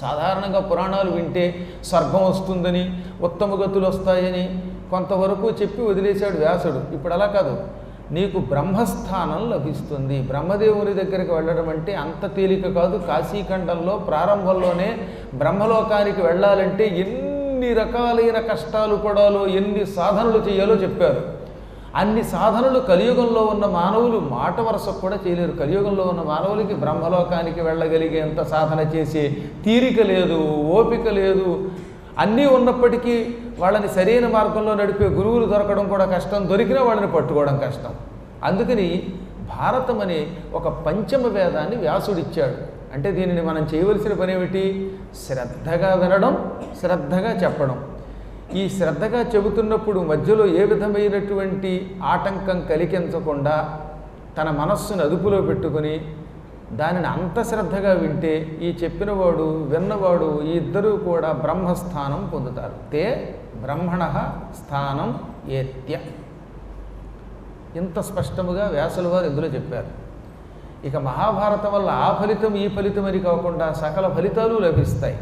సాధారణంగా పురాణాలు వింటే స్వర్గం వస్తుందని ఉత్తమ గతులు వస్తాయని కొంతవరకు చెప్పి వదిలేశాడు వ్యాసుడు. ఇప్పుడు అలా కాదు. నీకు బ్రహ్మస్థానం లభిస్తుంది. బ్రహ్మదేవుని దగ్గరికి వెళ్ళడం అంటే అంత తేలిక కాదు. కాశీఖండంలో ప్రారంభంలోనే బ్రహ్మలోకానికి వెళ్ళాలంటే ఎన్ని రకాలైన కష్టాలు పడాలో ఎన్ని సాధనలు చేయాలో చెప్పారు. అన్ని సాధనలు కలియుగంలో ఉన్న మానవులు మాట వరస కూడా చేయలేరు. కలియుగంలో ఉన్న మానవులకి బ్రహ్మలోకానికి వెళ్ళగలిగేంత సాధన చేసే తీరిక లేదు ఓపిక లేదు. అన్నీ ఉన్నప్పటికీ వాళ్ళని సరైన మార్గంలో నడిపే గురువులు దొరకడం కూడా కష్టం దొరికినా వాళ్ళని పట్టుకోవడం కష్టం. అందుకని భారతం అనే ఒక పంచమ వేదాన్ని వ్యాసుడిచ్చాడు. అంటే దీనిని మనం చేయవలసిన పని ఏమిటి శ్రద్ధగా వినడం శ్రద్ధగా చెప్పడం. ఈ శ్రద్ధగా చెబుతున్నప్పుడు మధ్యలో ఏ విధమైనటువంటి ఆటంకం కలిగించకుండా తన మనస్సును అదుపులో పెట్టుకొని దానిని అంత శ్రద్ధగా వింటే ఈ చెప్పినవాడు విన్నవాడు ఈ ఇద్దరూ కూడా బ్రహ్మస్థానం పొందుతారు. తే బ్రహ్మణ స్థానం ఏత్య. ఇంత స్పష్టముగా వ్యాసుల వారు ఇందులో చెప్పారు. ఇక మహాభారతం వల్ల ఆ ఫలితం ఈ ఫలితం అని కాకుండా సకల ఫలితాలు లభిస్తాయి.